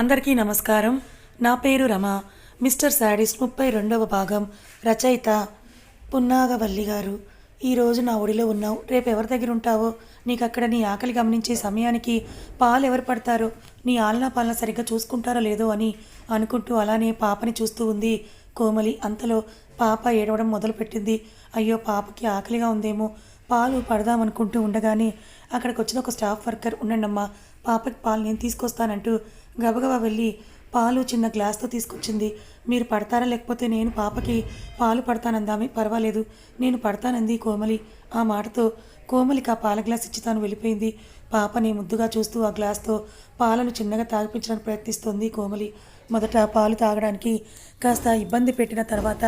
అందరికీ నమస్కారం. నా పేరు రమ. మిస్టర్ శాడిస్ట్ ముప్పై రెండవ భాగం రచయిత పున్నాగవల్లి గారు. ఈరోజు నా ఒడిలో ఉన్నావు. రేపు ఎవరి దగ్గర ఉంటావో నీకు అక్కడ నీ ఆకలి గమనించే సమయానికి పాలు ఎవరు పడతారో నీ ఆలనా పాలన సరిగ్గా చూసుకుంటారో లేదో అని అనుకుంటూ అలానే పాపని చూస్తూ ఉంది కోమలి. అంతలో పాప ఏడవడం మొదలుపెట్టింది. అయ్యో పాపకి ఆకలిగా ఉందేమో. పాలు పడదామనుకుంటూ ఉండగానే అక్కడికి వచ్చిన ఒక స్టాఫ్ వర్కర్ ఉండండమ్మా పాపకి పాలు నేను తీసుకొస్తానంటూ గబగబా వెళ్ళి పాలు చిన్న గ్లాస్తో తీసుకొచ్చింది. మీరు పడతారా లేకపోతే నేను పాపకి పాలు పడతానందామి. పర్వాలేదు నేను పడతానంది కోమలి. ఆ మాటతో కోమలికి ఆ పాల గ్లాస్ ఇచ్చి తాను వెళ్ళిపోయింది. పాపని ముద్దుగా చూస్తూ ఆ గ్లాస్తో పాలను చిన్నగా తాగిపించడానికి ప్రయత్నిస్తోంది కోమలి. మొదట పాలు తాగడానికి కాస్త ఇబ్బంది పెట్టిన తర్వాత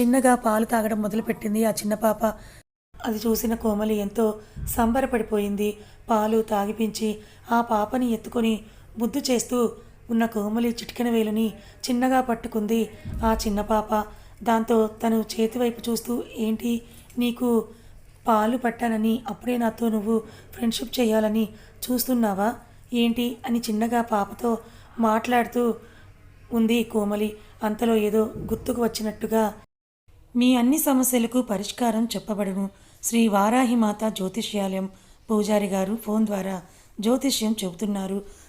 చిన్నగా పాలు తాగడం మొదలుపెట్టింది ఆ చిన్న పాప. అది చూసిన కోమలి ఎంతో సంబరపడిపోయింది. పాలు తాగిపించి ఆ పాపని ఎత్తుకొని ముద్దు చేస్తూ ఉన్న కోమలి చిటికెన వేలుని చిన్నగా పట్టుకుంది. ఆ చిన్న పాప దాంతో తను చేతివైపు చూస్తూ ఏంటి? నీకు పాలు పట్టానని అప్పుడే నాతో నువ్వు ఫ్రెండ్షిప్ చేయాలని చూస్తున్నావా? ఏంటి? అని చిన్నగా పాపతో మాట్లాడుతూ ఉంది కోమలి. అంతలో ఏదో గుర్తుకు వచ్చినట్టుగా మీ అన్ని సమస్యలకు పరిష్కారం చెప్పబడును. శ్రీ వారాహిమాత జ్యోతిష్యాలయం పూజారి గారు ఫోన్ ద్వారా జ్యోతిష్యం చెబుతున్నారు.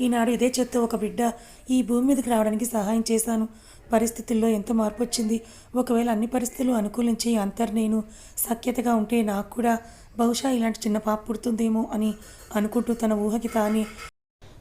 ఈనాడు ఇదే చెత్త ఒక బిడ్డ ఈ భూమి మీదకి రావడానికి సహాయం చేశాను. పరిస్థితుల్లో ఎంత మార్పు వచ్చింది ఒకవేళ అన్ని పరిస్థితులు అనుకూలించి అంతర్ నేను సఖ్యతగా ఉంటే నాకు కూడా బహుశా ఇలాంటి చిన్న పాప పుడుతుందేమో అని అనుకుంటూ తన ఊహకి తానే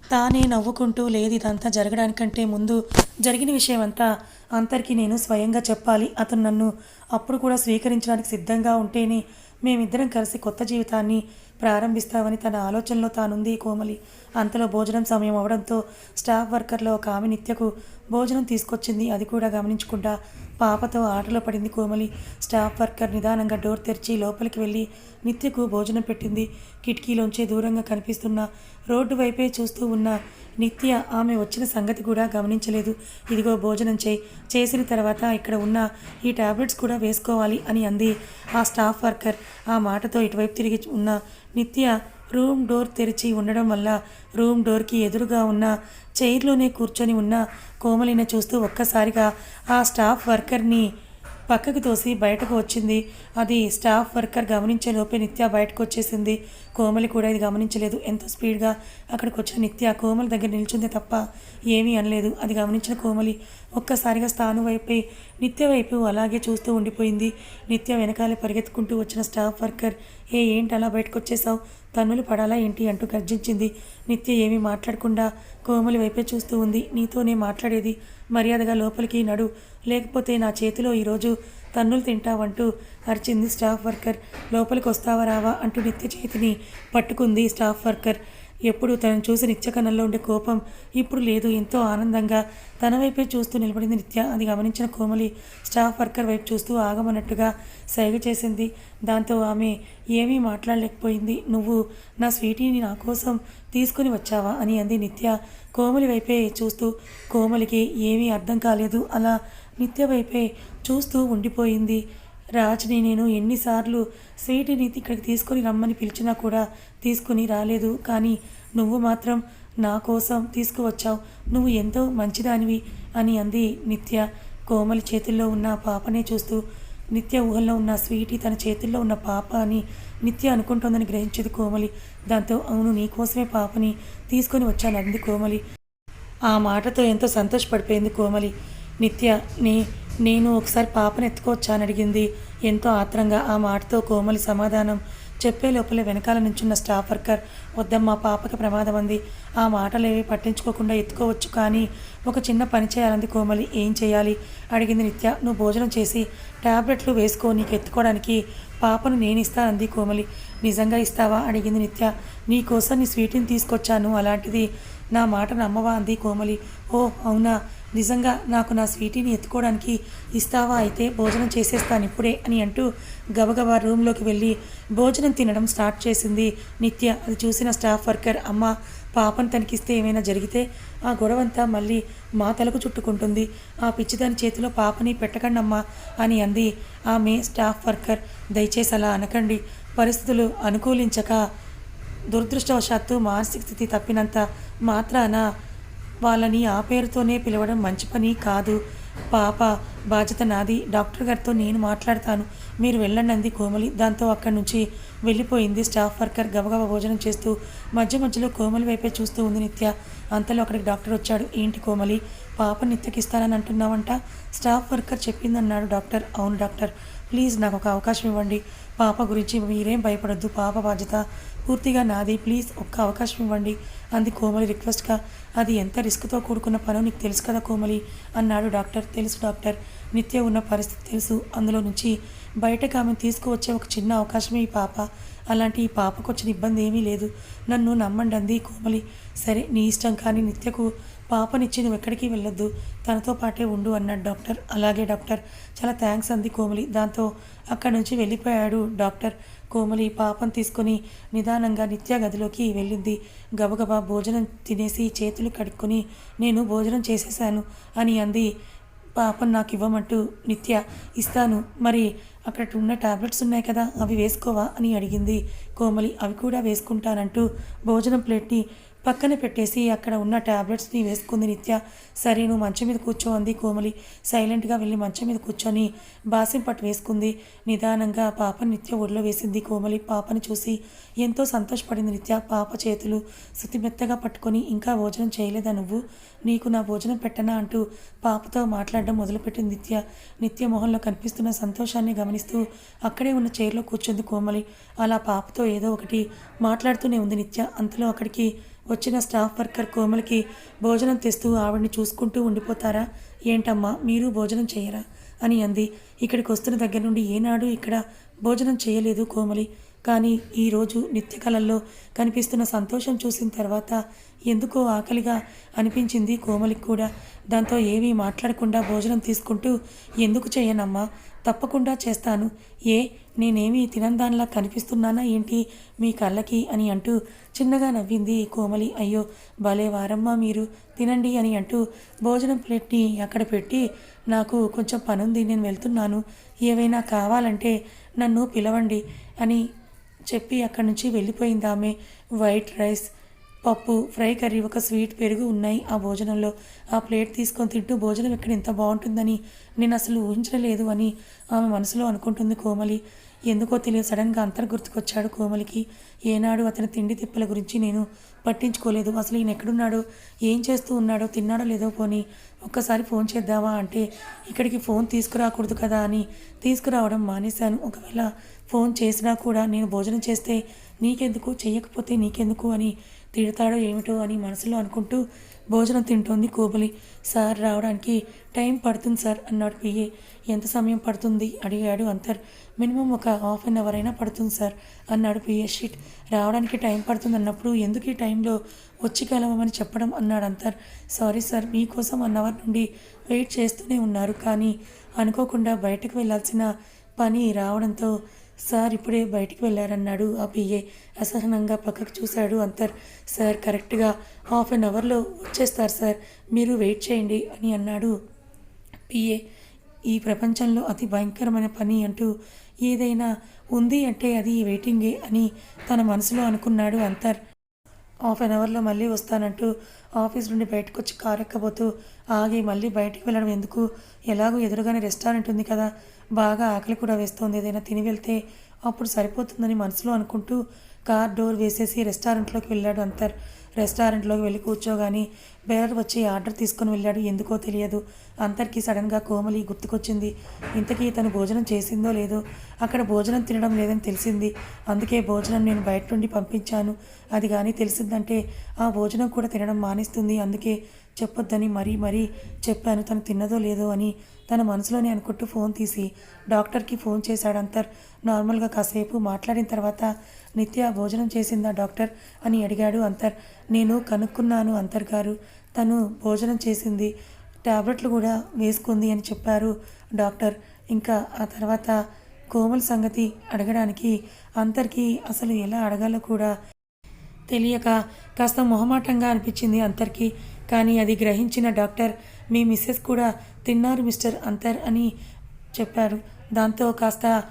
తానే నవ్వుకుంటూ లేదు ఇదంతా జరగడానికంటే ముందు జరిగిన విషయం అంతా అంతరికి నేను స్వయంగా చెప్పాలి. అతను నన్ను అప్పుడు కూడా స్వీకరించడానికి సిద్ధంగా ఉంటేనే మేమిద్దరం కలిసి కొత్త జీవితాన్ని ప్రారంభిస్తామని తన ఆలోచనలో తానుంది కోమలి. అంతలో భోజనం సమయం అవడంతో స్టాఫ్ వర్కర్లో ఒక ఆమె నిత్యకు భోజనం తీసుకొచ్చింది. అది కూడా గమనించకుండా పాపతో ఆటలో పడింది కోమలి. స్టాఫ్ వర్కర్ నిదానంగా డోర్ తెరిచి లోపలికి వెళ్ళి నిత్యకు భోజనం పెట్టింది. కిటికీలోంచి దూరంగా కనిపిస్తున్న రోడ్డు వైపే చూస్తూ ఉన్న నిత్య ఆమె వచ్చిన సంగతి కూడా గమనించలేదు. ఇదిగో భోజనం చేయి. చేసిన తర్వాత ఇక్కడ ఉన్న ఈ టాబ్లెట్స్ కూడా వేసుకోవాలి అని అంది ఆ స్టాఫ్ వర్కర్. ఆ మాటతో ఇటువైపు తిరిగి ఉన్న నిత్య రూమ్ డోర్ తెరిచి ఉండడం వల్ల రూమ్ డోర్కి ఎదురుగా ఉన్న చైర్లోనే కూర్చొని ఉన్న కోమలిని చూస్తూ ఒక్కసారిగా ఆ స్టాఫ్ వర్కర్ని పక్కకు తోసి బయటకు వచ్చింది. అది స్టాఫ్ వర్కర్ గమనించే లోపే నిత్య బయటకు వచ్చేసింది. కోమలి కూడా ఇది గమనించలేదు. ఎంతో స్పీడ్గా అక్కడికి వచ్చిన నిత్య కోమలి దగ్గర నిల్చుంది తప్ప ఏమీ అనలేదు. అది గమనించిన కోమలి ఒక్కసారిగా స్థానం వైపే నిత్య వైపు అలాగే చూస్తూ ఉండిపోయింది. నిత్య వెనకాలే పరిగెత్తుకుంటూ వచ్చిన స్టాఫ్ వర్కర్ ఏ ఏంటి అలా బయటకు వచ్చేసావు? తన్నులు పడాలా ఏంటి అంటూ గర్జించింది. నిత్య ఏమీ మాట్లాడకుండా కోమలి వైపే చూస్తూ ఉంది. నీతోనే మాట్లాడేది. మర్యాదగా లోపలికి నడు. లేకపోతే నా చేతిలో ఈరోజు తన్నులు తింటావంటూ అరిచింది స్టాఫ్ వర్కర్. లోపలికి వస్తావా రావా అంటూ నిత్య చేతిని పట్టుకుంది స్టాఫ్ వర్కర్. ఎప్పుడు తనను చూసి నిత్య కన్నంలో ఉండే కోపం ఇప్పుడు లేదు. ఎంతో ఆనందంగా తన వైపే చూస్తూ నిలబడింది నిత్య. అది గమనించిన కోమలి స్టాఫ్ వర్కర్ వైపు చూస్తూ ఆగమన్నట్టుగా సైగ చేసింది. దాంతో ఆమె ఏమీ మాట్లాడలేకపోయింది. నువ్వు నా స్వీటీని నా కోసం తీసుకుని వచ్చావా? అని అంది నిత్య. కోమలి వైపే చూస్తూ కోమలికి ఏమీ అర్థం కాలేదు. అలా నిత్య వైపే చూస్తూ ఉండిపోయింది. రాజ్ని నేను ఎన్నిసార్లు స్వీటీని ఇక్కడికి తీసుకొని రమ్మని పిలిచినా కూడా తీసుకుని రాలేదు. కానీ నువ్వు మాత్రం నా కోసం తీసుకువచ్చావు. నువ్వు ఎంతో మంచిదానివి అని అంది నిత్య. కోమలి చేతుల్లో ఉన్న పాపనే చూస్తూ నిత్య ఊహల్లో ఉన్న స్వీటీ తన చేతుల్లో ఉన్న పాప అని నిత్య అనుకుంటోందని గ్రహించేది కోమలి. దాంతో అవును నీకోసమే పాపని తీసుకొని వచ్చాను అంది కోమలి. ఆ మాటతో ఎంతో సంతోషపడిపోయింది కోమలి. నిత్య నీ నేను ఒకసారి పాపను ఎత్తుకోవచ్చా అడిగింది. ఎంతో ఆత్రంగా ఆ మాటతో కోమలి సమాధానం. చెప్పే లోపలే వెనకాల నుంచున్న స్టాఫ్ వర్కర్ వద్దమ్మా పాపకి ప్రమాదం అంది ఆ మాటలేవి పట్టించుకోకుండా ఎత్తుకోవచ్చు కానీ ఒక చిన్న పని చేయాలంది కోమలి. ఏం చేయాలి? అడిగింది నిత్య. నువ్వు భోజనం చేసి టాబ్లెట్లు వేసుకో నీకు ఎత్తుకోవడానికి పాపను నేను ఇస్తానంది కోమలి. నిజంగా ఇస్తావా? అడిగింది నిత్య. నీకోసం నీ స్వీట్ని తీసుకొచ్చాను. అలాంటిది నా మాట నమ్మవా? అంది కోమలి. ఓ అవునా? నిజంగా నాకు నా స్వీటీని ఎత్తుకోవడానికి ఇస్తావా? అయితే భోజనం చేసేస్తాను ఇప్పుడే అని అంటూ గబగబా రూమ్లోకి వెళ్ళి భోజనం తినడం స్టార్ట్ చేసింది. నిత్య అది చూసిన స్టాఫ్ వర్కర్ అమ్మ పాపను తనకిస్తే ఏమైనా జరిగితే ఆ గొడవంతా మళ్ళీ మా తలకు చుట్టుకుంటుంది. ఆ పిచ్చిదాని చేతిలో పాపని పెట్టకండమ్మా అని అంది. ఆమె స్టాఫ్ వర్కర్ దయచేసి అలా అనకండి. పరిస్థితులు అనుకూలించక దురదృష్టవశాత్తు మానసిక స్థితి తప్పినంత మాత్రాన వాళ్ళని ఆ పేరుతోనే పిలవడం మంచి పని కాదు. పాప బాధ్యత నాది. డాక్టర్ గారితో నేను మాట్లాడతాను. మీరు వెళ్ళండి అంది కోమలి. దాంతో అక్కడి నుంచి వెళ్ళిపోయింది స్టాఫ్ వర్కర్. గబగబా భోజనం చేస్తూ మధ్య మధ్యలో కోమలి వైపే చూస్తూ ఉంది నిత్య. అంతలో అక్కడికి డాక్టర్ వచ్చాడు. ఏంటి కోమలి? పాప నిత్యకిస్తానని అంటున్నావంట? స్టాఫ్ వర్కర్ చెప్పిందన్నాడు డాక్టర్. అవును డాక్టర్. ప్లీజ్ నాకు ఒక అవకాశం ఇవ్వండి. పాప గురించి మీరేం భయపడద్దు. పాప బాధ్యత పూర్తిగా నాది. ప్లీజ్ ఒక్క అవకాశం ఇవ్వండి. అంది కోమలి రిక్వెస్ట్గా. అది ఎంత రిస్క్తో కూడుకున్న పనో నీకు తెలుసు కదా కోమలి అన్నాడు డాక్టర్. తెలుసు డాక్టర్. నిత్య ఉన్న పరిస్థితి తెలుసు. అందులో నుంచి బయటకు ఆమె తీసుకువచ్చే ఒక చిన్న అవకాశమే ఈ పాప. అలాంటి ఈ పాపకు వచ్చిన ఇబ్బంది ఏమీ లేదు. నన్ను నమ్మండి అంది కోమలి. సరే నీ ఇష్టం కానీ నిత్యకు పాపనిచ్చి నువ్వు ఎక్కడికి వెళ్ళొద్దు. తనతో పాటే ఉండు అన్నాడు డాక్టర్. అలాగే డాక్టర్. చాలా థ్యాంక్స్ అంది కోమలి. దాంతో అక్కడి నుంచి వెళ్ళిపోయాడు డాక్టర్. కోమలి పాపం తీసుకొని నిదానంగా నిత్య గదిలోకి వెళ్ళింది. గబగబా భోజనం తినేసి చేతులు కడుక్కొని నేను భోజనం చేసేసాను అని అంది పాపం నాకు ఇవ్వమంటూ నిత్య ఇస్తాను. మరి అక్కడ ఉన్న టాబ్లెట్స్ ఉన్నాయి కదా అవి వేసుకోవా అని అడిగింది. కోమలి అవి కూడా వేసుకుంటానంటూ భోజనం ప్లేట్ని పక్కన పెట్టేసి అక్కడ ఉన్న టాబ్లెట్స్ని వేసుకుంది నిత్య. సరే నువ్వు మంచం మీద కూర్చో అంది కోమలి సైలెంట్గా వెళ్ళి మంచం మీద కూర్చొని బాసిం పట్టు వేసుకుంది. నిదానంగా పాప నిత్య ఒడిలో వేసింది కోమలి. పాపని చూసి ఎంతో సంతోషపడింది నిత్య. పాప చేతులు శుతిమెత్తగా పట్టుకొని ఇంకా భోజనం చేయలేదా నువ్వు? నీకు నా భోజనం పెట్టనా? అంటూ పాపతో మాట్లాడడం మొదలుపెట్టింది నిత్య. నిత్య మొహంలో కనిపిస్తున్న సంతోషాన్ని గమనిస్తూ అక్కడే ఉన్న చైర్లో కూర్చుంది కోమలి. అలా పాపతో ఏదో ఒకటి మాట్లాడుతూనే ఉంది నిత్య. అంతలో అక్కడికి వచ్చిన స్టాఫ్ వర్కర్ కోమలికి భోజనం తెస్తూ ఆవిడ్ని చూసుకుంటూ ఉండిపోతారా? ఏంటమ్మా మీరు భోజనం చేయరా? అని అంది. ఇక్కడికి వస్తున్న దగ్గర నుండి ఏనాడు ఇక్కడ భోజనం చేయలేదు కోమలి. కానీ ఈరోజు నిత్య కళల్లో కనిపిస్తున్న సంతోషం చూసిన తర్వాత ఎందుకో ఆకలిగా అనిపించింది కోమలికి కూడా. దాంతో ఏమీ మాట్లాడకుండా భోజనం తీసుకుంటూ ఎందుకు చేయనమ్మా? తప్పకుండా చేస్తాను. ఏ నేనేమి తినందానిలా కనిపిస్తున్నానా ఏంటి మీ కళ్ళకి అని అంటూ చిన్నగా నవ్వింది కోమలి. అయ్యో భలే వారమ్మా మీరు తినండి అని అంటూ భోజనం ప్లేట్ని అక్కడ పెట్టి నాకు కొంచెం పనుంది నేను వెళ్తున్నాను. ఏవైనా కావాలంటే నన్ను పిలవండి అని చెప్పి అక్కడి నుంచి వెళ్ళిపోయింది ఆమె. వైట్ రైస్ పప్పు ఫ్రై కర్రీ ఒక స్వీట్ పెరుగు ఉన్నాయి ఆ భోజనంలో. ఆ ప్లేట్ తీసుకొని తింటూ భోజనం ఇక్కడ ఇంత బాగుంటుందని నేను అసలు ఊహించలేదు అని ఆమె మనసులో అనుకుంటుంది కోమలి. ఎందుకో తెలియదు. సడన్గా అంతర్ గుర్తుకొచ్చాడు కోమలికి. ఏనాడు అతని తిండి తిప్పల గురించి నేను పట్టించుకోలేదు. అసలు ఈయన ఎక్కడున్నాడో? ఏం చేస్తూ ఉన్నాడో తిన్నాడో లేదో పోని. ఒక్కసారి ఫోన్ చేద్దామా అంటే ఇక్కడికి ఫోన్ తీసుకురాకూడదు కదా అని తీసుకురావడం మానేశాను. ఒకవేళ ఫోన్ చేసినా కూడా నేను భోజనం చేస్తే నీకెందుకు? చేయకపోతే నీకెందుకు? అని తిడతాడో ఏమిటో అని మనసులో అనుకుంటూ భోజనం తింటోంది కోబలి. సార్ రావడానికి టైం పడుతుంది సార్ అన్నాడు పిఏ ఎంత సమయం పడుతుంది? అడిగాడు అంతర్. మినిమం ఒక హాఫ్ అన్ అవర్ అయినా పడుతుంది సార్ అన్నాడు పిఏ షీట్. రావడానికి టైం పడుతుంది అన్నప్పుడు ఎందుకు ఈ టైంలో వచ్చి కలవమని చెప్పడం అన్నాడు అంతర్. సారీ సార్ మీకోసం వన్ అవర్ నుండి వెయిట్ చేస్తూనే ఉన్నారు కానీ అనుకోకుండా బయటకు వెళ్ళాల్సిన పని రావడంతో సార్ ఇప్పుడే బయటికి వెళ్ళారన్నాడు ఆ పిఏ. అసహనంగా పక్కకు చూశాడు అంతర్. సార్ కరెక్ట్గా హాఫ్ అన్ అవర్లో వచ్చేస్తారు సార్. మీరు వెయిట్ చేయండి అని అన్నాడు పిఏ. ఈ ప్రపంచంలో అతి భయంకరమైన పని అంటూ ఏదైనా ఉంది అంటే అది వెయిటింగే అని తన మనసులో అనుకున్నాడు అంతర్. హాఫ్ అన్ అవర్లో మళ్ళీ వస్తానంటూ ఆఫీస్ నుండి బయటకు వచ్చి కారు ఎక్కబోతూ ఆగి మళ్ళీ బయటికి వెళ్ళడం ఎందుకు? ఎలాగో ఎదురుగానే రెస్టారెంట్ ఉంది కదా బాగా ఆకలి కూడా వేస్తోంది ఏదైనా తిని వెళ్తే అప్పుడు సరిపోతుందని మనసులో అనుకుంటూ కార్ డోర్ వేసేసి రెస్టారెంట్లోకి వెళ్ళాడు అంతర్. రెస్టారెంట్లోకి వెళ్ళి కూర్చోగాని బేరర్ వచ్చి ఆర్డర్ తీసుకొని వెళ్ళాడు. ఎందుకో తెలియదు. అందరికీ సడన్గా కోమలి గుర్తుకొచ్చింది. ఇంతకీ తను భోజనం చేసిందో లేదో అక్కడ భోజనం తినడం లేదని తెలిసింది. అందుకే భోజనం నేను బయట నుండి పంపించాను. అది కానీ తెలిసిందంటే ఆ భోజనం కూడా తినడం మానేస్తుంది. అందుకే చెప్పొద్దని మరీ మరీ చెప్పాను. తను తిన్నదో లేదో అని తన మనసులోనే అనుకుంటూ ఫోన్ తీసి డాక్టర్కి ఫోన్ చేశాడు అంతర్. నార్మల్గా కాసేపు మాట్లాడిన తర్వాత నిత్య భోజనం చేసిందా డాక్టర్? అని అడిగాడు అంతర్. నేను కనుక్కున్నాను అంతర్ గారు. తను భోజనం చేసింది. టాబ్లెట్లు కూడా వేసుకుంది అని చెప్పారు డాక్టర్. ఇంకా ఆ తర్వాత కోమల్ సంగతి అడగడానికి అంతర్కి అసలు ఎలా అడగాలో కూడా తెలియక కాస్త మొహమాటంగా అనిపించింది అంతర్కి. కానీ అది గ్రహించిన డాక్టర్ మీ మిస్సెస్ కూడా తిన్నారు మిస్టర్ అంతర్ అని చెప్పారు. దాంతో కాస్త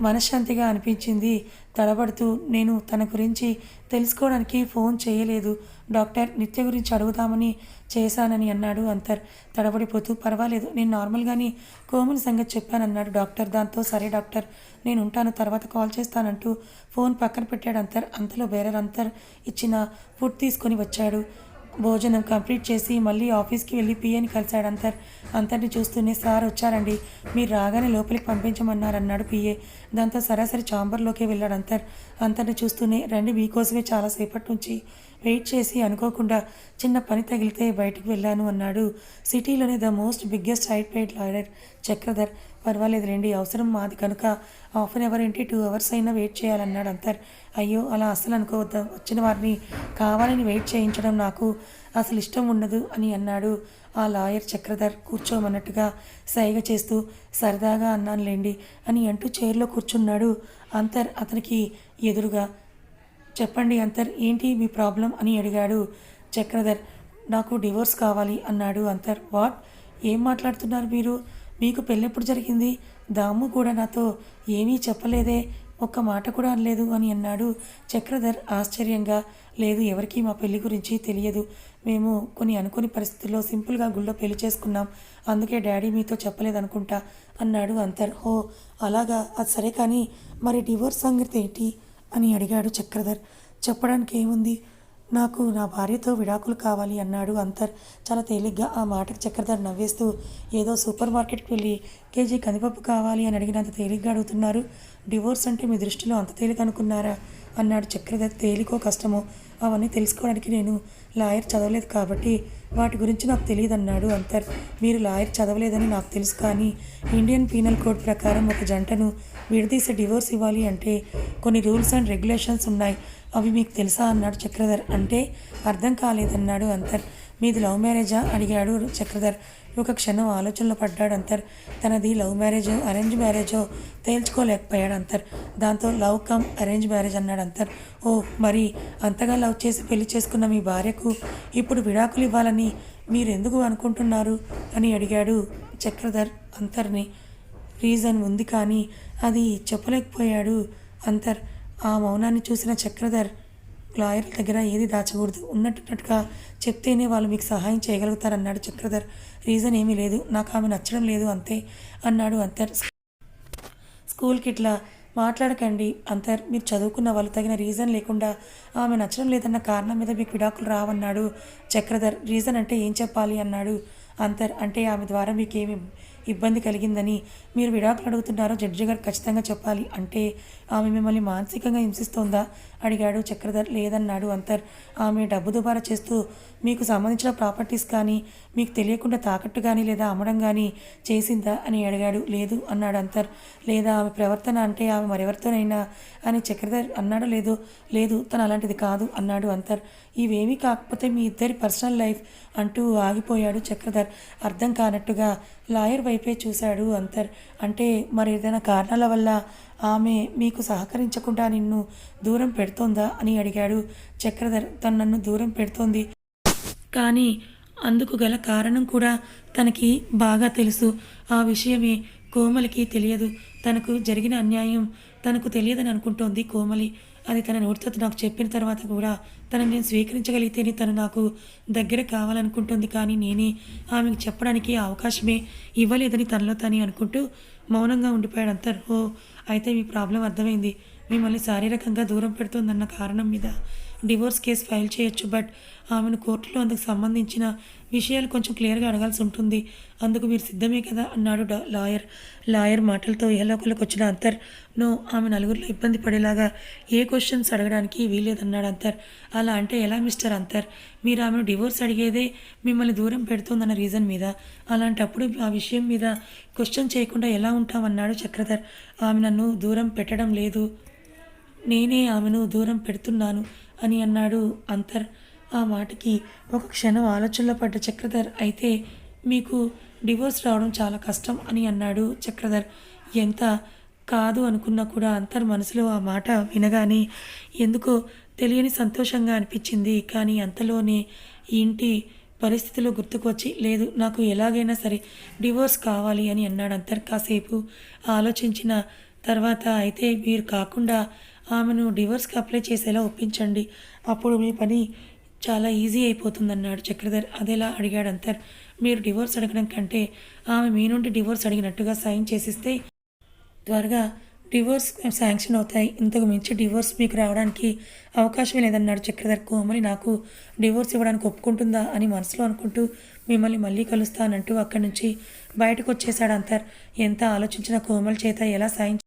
మనశ్శాంతిగా అనిపించింది. తడబడుతూ నేను తన గురించి తెలుసుకోవడానికి ఫోన్ చేయలేదు. డాక్టర్ నిత్య గురించి అడుగుదామని చేశానని అన్నాడు అంతర్. తడబడిపోతూ పర్వాలేదు నేను నార్మల్గానే కోమల్ సంగతి చెప్పానన్నాడు డాక్టర్. దాంతో సరే డాక్టర్ నేను ఉంటాను తర్వాత కాల్ చేస్తానంటూ ఫోన్ పక్కన పెట్టాడు అంతర్. అంతలో బేరర్ అంతర్ ఇచ్చిన ఫుడ్ తీసుకొని వచ్చాడు. భోజనం కంప్లీట్ చేసి మళ్ళీ ఆఫీస్కి వెళ్ళి పిఏని కలిశాడు అంతర్. అంతర్ని చూస్తూనే సార్ వచ్చారండి. మీరు రాగానే లోపలికి పంపించమన్నారు అన్నాడు పిఏ. దాంతో సరాసరి చాంబర్లోకి వెళ్ళాడు అంతర్. అంతర్ని చూస్తూనే రండి మీకోసమే చాలాసేపటి నుంచి వెయిట్ చేసి అనుకోకుండా చిన్న పని తగిలితే బయటికి వెళ్ళాను అన్నాడు. సిటీలోనే the most biggest height paid lawyer Chakradhar. పర్వాలేదు రండి అవసరం మాది కనుక హాఫ్ అన్ అవర్ ఏంటి టూ అవర్స్ అయినా వెయిట్ చేయాలన్నాడు అంతర్. అయ్యో అలా అస్సలు అనుకోవద్దు వచ్చిన వారిని కావాలని వెయిట్ చేయించడం నాకు అసలు ఇష్టం ఉండదు అని అన్నాడు ఆ లాయర్ చక్రధర్. కూర్చోమన్నట్టుగా సైగ చేస్తూ సరదాగా అన్నానులేండి అని అంటూ చైర్లో కూర్చున్నాడు అంతర్ అతనికి ఎదురుగా. చెప్పండి అంతర్ ఏంటి మీ ప్రాబ్లం అని అడిగాడు చక్రధర్. నాకు డివోర్స్ కావాలి అన్నాడు అంతర్. వాట్? ఏం మాట్లాడుతున్నారు మీరు? మీకు పెళ్ళెప్పుడు జరిగింది? దాము కూడా నాతో ఏమీ చెప్పలేదే ఒక్క మాట కూడా అనలేదు అని అన్నాడు చక్రధర్ ఆశ్చర్యంగా. లేదు ఎవరికీ మా పెళ్ళి గురించి తెలియదు. మేము కొన్ని అనుకోని పరిస్థితుల్లో సింపుల్గా గుళ్ళో పెళ్ళి చేసుకున్నాం. అందుకే డాడీ మీతో చెప్పలేదనుకుంటా అన్నాడు అంతర్. ఓ అలాగా? అది సరే కానీ మరి డివోర్స్ సంగతి ఏంటి? అని అడిగాడు చక్రధర్. చెప్పడానికి ఏముంది నాకు నా భార్యతో విడాకులు కావాలి అన్నాడు అంతర్. చాలా తేలిగ్గా ఆ మాటకు చక్రధర్ నవ్వేస్తూ ఏదో సూపర్ మార్కెట్కి వెళ్ళి కేజీ కందిపప్పు కావాలి అని అడిగినంత తేలిగ్గా అడుగుతున్నారు. డివోర్స్ అంటే మీ దృష్టిలో అంత తేలిక అనుకున్నారా? అన్నాడు చక్రధర్. తేలికో కష్టమో? అవన్నీ తెలుసుకోవడానికి నేను లాయర్ చదవలేదు కాబట్టి వాటి గురించి నాకు తెలియదు అన్నాడు అంతర్. మీరు లాయర్ చదవలేదని నాకు తెలుసు కానీ ఇండియన్ పీనల్ కోడ్ ప్రకారం ఒక జంటను విడదీసి డివోర్స్ ఇవ్వాలి అంటే కొన్ని రూల్స్ అండ్ రెగ్యులేషన్స్ ఉన్నాయి. అవి మీకు తెలుసా? అన్నాడు చక్రధర్. అంటే అర్థం కాలేదన్నాడు అంతర్. మీది లవ్ మ్యారేజా? అడిగాడు చక్రధర్. ఒక క్షణం ఆలోచనలో పడ్డాడు అంతర్. తనది లవ్ మ్యారేజో అరేంజ్ మ్యారేజో తేల్చుకోలేకపోయాడు అంతర్. దాంతో లవ్ కమ్ అరేంజ్ మ్యారేజ్ అన్నాడు అంతర్. ఓ మరి అంతగా లవ్ చేసి పెళ్ళి చేసుకున్న మీ భార్యకు ఇప్పుడు విడాకులు ఇవ్వాలని మీరెందుకు అనుకుంటున్నారు? అని అడిగాడు చక్రధర్ అంతర్ని. రీజన్ ఉంది కానీ అది చెప్పలేకపోయాడు అంతర్. ఆ మౌనాన్ని చూసిన చక్రధర్ లాయర్ల దగ్గర ఏది దాచకూడదు. ఉన్నట్టున్నట్టుగా చెప్తేనే వాళ్ళు మీకు సహాయం చేయగలుగుతారన్నాడు చక్రధర్. రీజన్ ఏమీ లేదు. నాకు ఆమె నచ్చడం లేదు అంతే అన్నాడు అంతర్. స్కూల్కి ఇట్లా మాట్లాడకండి అంతర్. మీరు చదువుకున్న వాళ్ళు తగిన రీజన్ లేకుండా ఆమె నచ్చడం లేదన్న కారణం మీద మీకు విడాకులు రావన్నాడు చక్రధర్. రీజన్ అంటే ఏం చెప్పాలి అన్నాడు అంతర్. అంటే ఆమె ద్వారా మీకు ఏమి ఇబ్బంది కలిగిందని మీరు విడాకులు అడుగుతున్నారో జడ్జి గారు ఖచ్చితంగా చెప్పాలి. అంటే ఆమె మిమ్మల్ని మానసికంగా హింసిస్తోందా? అడిగాడు చక్రధర్. లేదన్నాడు అంతర్. ఆమె డబ్బు దుబారా చేస్తూ మీకు సంబంధించిన ప్రాపర్టీస్ కానీ మీకు తెలియకుండా తాకట్టు కానీ లేదా అమ్మడం కానీ చేసిందా? అని అడిగాడు. లేదు అన్నాడు అంతర్. లేదా ఆమె ప్రవర్తన అంటే ఆమె మరెవరితోనైనా? అని చక్రధర్. అన్నాడో లేదో? లేదు తను అలాంటిది కాదు అన్నాడు అంతర్. ఇవేమీ కాకపోతే మీ ఇద్దరి పర్సనల్ లైఫ్ అంటూ ఆగిపోయాడు చక్రధర్. అర్థం కానట్టుగా లాయర్ వైపే చూశాడు అంతర్. అంటే మరి ఏదైనా కారణాల వల్ల ఆమె మీకు సహకరించకుండా నిన్ను దూరం పెడుతోందా అని అడిగాడు. చక్రధర్ తను నన్ను దూరం పెడుతోంది. కానీ అందుకు గల కారణం కూడా తనకి బాగా తెలుసు. ఆ విషయమే కోమలికి తెలియదు. తనకు జరిగిన అన్యాయం తనకు తెలియదని అనుకుంటోంది కోమలి. అది తన నోటితో నాకు చెప్పిన తర్వాత కూడా తనని నేను స్వీకరించగలిగితేనే తను నాకు దగ్గర కావాలనుకుంటుంది. కానీ నేనే ఆమెకు చెప్పడానికి అవకాశమే ఇవ్వలేదని తనలో తని అనుకుంటూ మౌనంగా ఉండిపోయాడు అంతర్ ఓ అయితే మీ ప్రాబ్లం అర్థమైంది. మిమ్మల్ని శారీరకంగా దూరం పెడుతుందన్న కారణం మీద. డివోర్స్ కేసు ఫైల్ చేయొచ్చు బట్ ఆమెను కోర్టులో అందుకు సంబంధించిన విషయాలు కొంచెం క్లియర్గా అడగాల్సి ఉంటుంది. అందుకు మీరు సిద్ధమే కదా? అన్నాడు లాయర్. లాయర్ మాటలతో ఏలోకలకు వచ్చిన అంతర్ నో ఆమె నలుగురిలో ఇబ్బంది పడేలాగా ఏ క్వశ్చన్స్ అడగడానికి వీలేదన్నాడు అంతర్ అలా అంటే ఎలా మిస్టర్ అంతర్ మీరు ఆమెను డివోర్స్ అడిగేదే మిమ్మల్ని దూరం పెడుతుందన్న రీజన్ మీద. అలాంటప్పుడు ఆ విషయం మీద క్వశ్చన్ చేయకుండా ఎలా ఉంటామన్నాడు చక్రధర్. ఆమె నన్ను దూరం పెట్టడం లేదు. నేనే ఆమెను దూరం పెడుతున్నాను అని అన్నాడు అంతర్. ఆ మాటకి ఒక క్షణం ఆలోచనలో పడ్డ చక్రధర్ అయితే మీకు డివోర్స్ రావడం చాలా కష్టం అని అన్నాడు చక్రధర్. ఎంత కాదు అనుకున్నా కూడా అంతర్ మనసులో ఆ మాట వినగానే ఎందుకో తెలియని సంతోషంగా అనిపించింది. కానీ అంతలోనే ఇంటి పరిస్థితులు గుర్తుకొచ్చి లేదు నాకు ఎలాగైనా సరే డివోర్స్ కావాలి అని అన్నాడు అంతర్. కాసేపు ఆలోచించిన తర్వాత అయితే మీరు కాకుండా ఆమెను డివోర్స్కి అప్లై చేసేలా ఒప్పించండి. అప్పుడు మీ పని చాలా ఈజీ అయిపోతుందన్నాడు చక్రధర్. అదేలా అడిగాడు అంతర్. మీరు డివోర్స్ అడగడం కంటే ఆమె మీ నుండి డివోర్స్ అడిగినట్టుగా సైన్ చేసిస్తే త్వరగా డివోర్స్ శాంక్షన్ అవుతాయి. ఇంతకు మించి డివోర్స్ మీకు రావడానికి అవకాశం లేదన్నాడు చక్రధర్. కోమలి నాకు డివోర్స్ ఇవ్వడానికి ఒప్పుకుంటుందా అని మనసులో అనుకుంటూ మిమ్మల్ని మళ్ళీ కలుస్తానంటూ అక్కడి నుంచి బయటకు వచ్చేశాడు అంతర్. ఎంత ఆలోచించిన కోమలి చేత ఎలా సాయం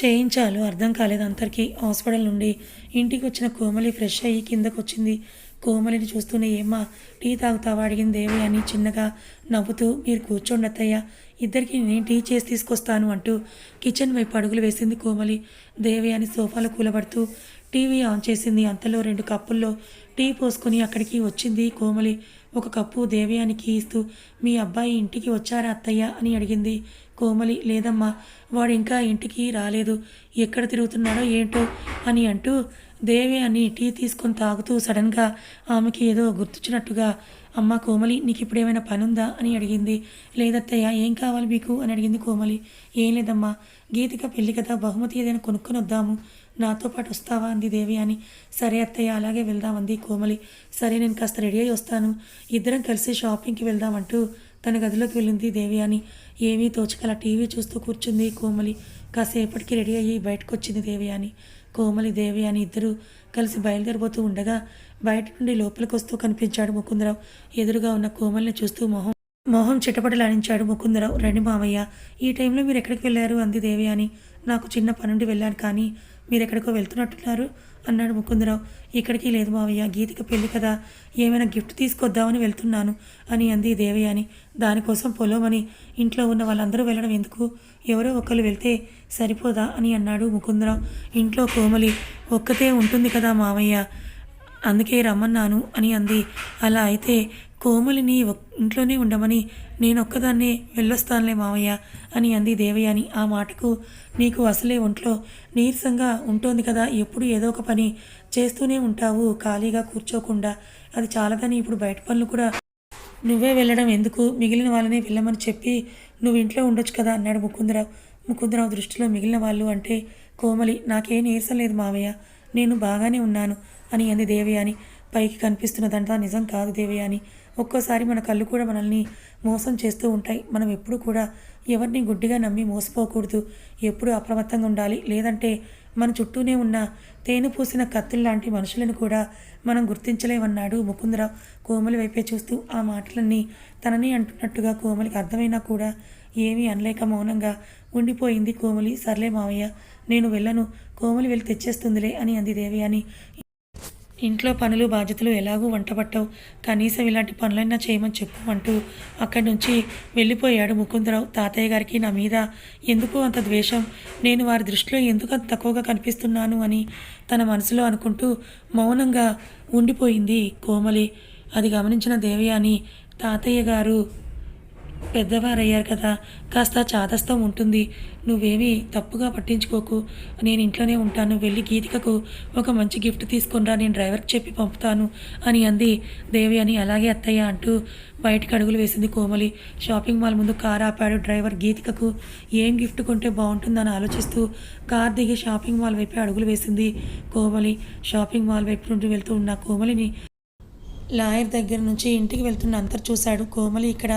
చేయించాలో అర్థం కాలేదు అంతర్కి. హాస్పిటల్ నుండి ఇంటికి వచ్చిన కోమలి ఫ్రెష్ అయ్యి కిందకు వచ్చింది. కోమలిని చూస్తూనే ఏమ్మా టీ తాగుతావా? అడిగింది దేవి అని చిన్నగా నవ్వుతూ మీరు కూర్చోండి అత్తయ్య ఇద్దరికి నేను టీ చేసి తీసుకొస్తాను అంటూ కిచెన్ వైపు అడుగులు వేసింది కోమలి. దేవి అని సోఫాలో కూలబడుతూ టీవీ ఆన్ చేసింది అంతలో రెండు కప్పుల్లో టీ పోసుకొని అక్కడికి వచ్చింది కోమలి. ఒక కప్పు దేవయానికి ఇస్తూ మీ అబ్బాయి ఇంటికి వచ్చారా అత్తయ్య? అని అడిగింది కోమలి. లేదమ్మా వాడు ఇంకా ఇంటికి రాలేదు. ఎక్కడ తిరుగుతున్నాడో ఏంటో అని అంటూ దేవి అని టీ తీసుకొని తాగుతూ సడన్గా ఆమెకి ఏదో గుర్తొచ్చినట్టుగా అమ్మ కోమలి నీకు ఇప్పుడు ఏమైనా పని ఉందా అని అడిగింది. లేదత్తయ్య ఏం కావాలి మీకు? అని అడిగింది కోమలి. ఏం లేదమ్మా గీతిక పెళ్ళి కదా బహుమతి ఏదైనా కొనుక్కొని వద్దాము నాతో పాటు వస్తావా? అంది దేవి అని. సరే అత్తయ్య అలాగే వెళ్దామంది కోమలి. సరే నేను కాస్త రెడీ అయి వస్తాను. ఇద్దరం కలిసి షాపింగ్కి వెళ్దామంటూ తన గదిలోకి వెళ్ళింది దేవి అని. ఏమీ తోచకల టీవీ చూస్తూ కూర్చుంది కోమలి. కాసేపటికి రెడీ అయ్యి బయటకు వచ్చింది దేవి అని. కోమలి దేవి అని ఇద్దరు కలిసి బయలుదేరిపోతూ ఉండగా బయట నుండి లోపలికి వస్తూ కనిపించాడు ముకుందరావు. ఎదురుగా ఉన్న కోమలిని చూస్తూ మొహం మొహం చిటపటలాడించాడు ముకుందరావు. రండి మావయ్య ఈ టైంలో మీరు ఎక్కడికి వెళ్ళారు? అంది దేవి అని. నాకు చిన్న పనుండి వెళ్ళాను కానీ మీరు ఎక్కడికో వెళ్తున్నట్టున్నారు అన్నాడు ముకుందరావు. ఇక్కడికి లేదు మావయ్య గీతిక పెళ్ళి కదా. ఏమైనా గిఫ్ట్ తీసుకొద్దామని వెళ్తున్నాను అని అంది దేవి అని. దానికోసం పొలమని ఇంట్లో ఉన్న వాళ్ళందరూ వెళ్ళడం ఎందుకు? ఎవరో ఒకరు వెళ్తే సరిపోదా అని అన్నాడు ముకుందరావు. ఇంట్లో కోమలి ఒక్కతే ఉంటుంది కదా మావయ్య అందుకే రమ్మన్నాను అని అంది. అలా అయితే కోమలిని ఒక్- ఇంట్లోనే ఉండమని నేను ఒక్కదాన్నే వెళ్ళొస్తానులే మావయ్య అని అంది దేవయ్య అని ఆ మాటకు నీకు అసలే ఒంట్లో నీరసంగా ఉంటుంది కదా ఎప్పుడు ఏదో ఒక పని చేస్తూనే ఉంటావు ఖాళీగా కూర్చోకుండా. అది చాలదని ఇప్పుడు బయట పనులు కూడా నువ్వే వెళ్ళడం ఎందుకు? మిగిలిన వాళ్ళనే వెళ్ళమని చెప్పి నువ్వు ఇంట్లో ఉండొచ్చు కదా అన్నాడు ముకుందరావు. ముకుందరావు దృష్టిలో మిగిలిన వాళ్ళు అంటే కోమలి నాకేం నీరసం లేదు మావయ్య. నేను బాగానే ఉన్నాను అని అంది దేవి అని పైకి కనిపిస్తున్నదంతా నిజం కాదు దేవయాని. అని ఒక్కోసారి మన కళ్ళు కూడా మనల్ని మోసం చేస్తూ ఉంటాయి. మనం ఎప్పుడు కూడా ఎవరిని గుడ్డిగా నమ్మి మోసపోకూడదు. ఎప్పుడు అప్రమత్తంగా ఉండాలి. లేదంటే మన చుట్టూనే ఉన్న తేనె పూసిన కత్తుల్లాంటి మనుషులను కూడా మనం గుర్తించలేమన్నాడు ముకుందరావు. కోమలి వైపే చూస్తూ ఆ మాటలన్నీ తనని అంటున్నట్టుగా కోమలికి అర్థమైనా కూడా ఏమీ అనలేక మౌనంగా ఉండిపోయింది కోమలి. సర్లే మావయ్య నేను వెళ్ళను. కోమలి వెళ్ళి తెచ్చేస్తుందిలే అని అంది దేవి అని ఇంట్లో పనులు బాధ్యతలు ఎలాగూ వంట పట్టవు కనీసం ఇలాంటి పనులైనా చేయమని చెప్పు అంటూ అక్కడి నుంచి వెళ్ళిపోయాడు ముకుందరావు. తాతయ్య గారికి నా మీద ఎందుకు అంత ద్వేషం? నేను వారి దృష్టిలో ఎందుకు అంత తక్కువగా కనిపిస్తున్నాను అని తన మనసులో అనుకుంటూ మౌనంగా ఉండిపోయింది కోమలి. అది గమనించిన దేవయాని తాతయ్య గారు పెద్దవారయ్యారు కదా కాస్త చాదస్తం ఉంటుంది. నువ్వేమీ తప్పుగా పట్టించుకోకు. నేను ఇంట్లోనే ఉంటాను. వెళ్ళి గీతికకు ఒక మంచి గిఫ్ట్ తీసుకొనిరా. నేను డ్రైవర్కి చెప్పి పంపుతాను అని అంది దేవి అని అలాగే అత్తయ్య అంటూ బయటికి అడుగులు వేసింది కోమలి. షాపింగ్ మాల్ ముందు కార్ ఆపాడు డ్రైవర్ గీతికకు. ఏం గిఫ్ట్ కొంటే బాగుంటుందని ఆలోచిస్తూ కార్ దిగి షాపింగ్ మాల్ వైపే అడుగులు వేసింది కోమలి. షాపింగ్ మాల్ వైపు నుండి వెళ్తూ ఉన్న కోమలిని లాయర్ దగ్గర నుంచి ఇంటికి వెళ్తున్న అంతర్ చూశాడు. కోమలి ఇక్కడ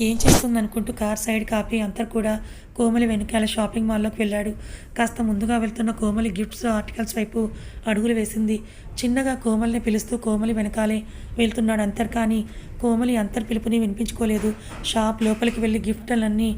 ఏం చేస్తుంది అనుకుంటూ కార్ సైడ్ కాపీ అంతర్ కూడా కోమలి వెనకాల షాపింగ్ మాల్లోకి వెళ్ళాడు. కాస్త ముందుగా వెళ్తున్న కోమలి గిఫ్ట్స్ ఆర్టికల్స్ వైపు అడుగులు వేసింది. చిన్నగా కోమలిని పిలుస్తూ కోమలి వెనకాలే వెళ్తున్నాడు అంతర్ కానీ కోమలి అంతర్ పిలుపుని వినిపించుకోలేదు. షాప్ లోపలికి వెళ్ళి గిఫ్ట్లన్నీ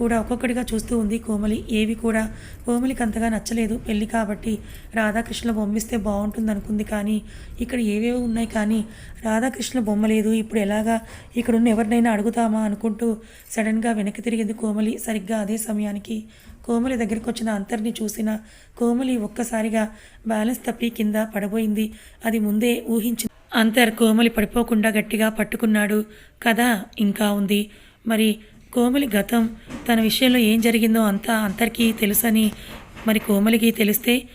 కూడా ఒక్కొక్కటిగా చూస్తూ ఉంది కోమలి. ఏవి కూడా కోమలికి అంతగా నచ్చలేదు. పెళ్ళి కాబట్టి రాధాకృష్ణ బొమ్మిస్తే బాగుంటుంది అనుకుంది కానీ ఇక్కడ ఏవేవో ఉన్నాయి కానీ రాధాకృష్ణ బొమ్మ లేదు. ఇప్పుడు ఎలాగా ఇక్కడున్న ఎవరినైనా అడుగుతామా అనుకుంటూ సడన్గా వెనక్కి తిరిగింది కోమలి. సరిగ్గా అదే సమయానికి కోమలి దగ్గరికి వచ్చిన అంతర్ని చూసిన కోమలి ఒక్కసారిగా బ్యాలెన్స్ తప్పి కింద పడబోయింది. అది ముందే ఊహించింది అంతర్ కోమలి పడిపోకుండా గట్టిగా పట్టుకున్నాడు. కథ ఇంకా ఉంది. మరి కోమలి గతం తన విషయంలో ఏం జరిగిందో అంతా అంతర్కి తెలుసని మరి కోమలికి తెలిస్తే?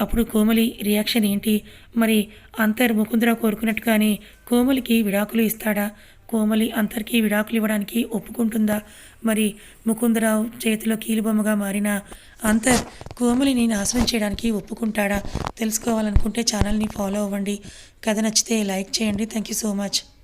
అప్పుడు కోమలి రియాక్షన్ ఏంటి? మరి అంతర్ ముకుందరావు కోరుకున్నట్టుగానే కోమలికి విడాకులు ఇస్తాడా? కోమలి అంతర్కి విడాకులు ఇవ్వడానికి ఒప్పుకుంటుందా? మరి ముకుందరావు చేతిలో కీలుబొమ్మగా మారిన అంతర్ కోమలిని నాశనం చేయడానికి ఒప్పుకుంటాడా? తెలుసుకోవాలనుకుంటే ఛానల్ని ఫాలో అవ్వండి. కథ నచ్చితే లైక్ చేయండి. Thank you so much.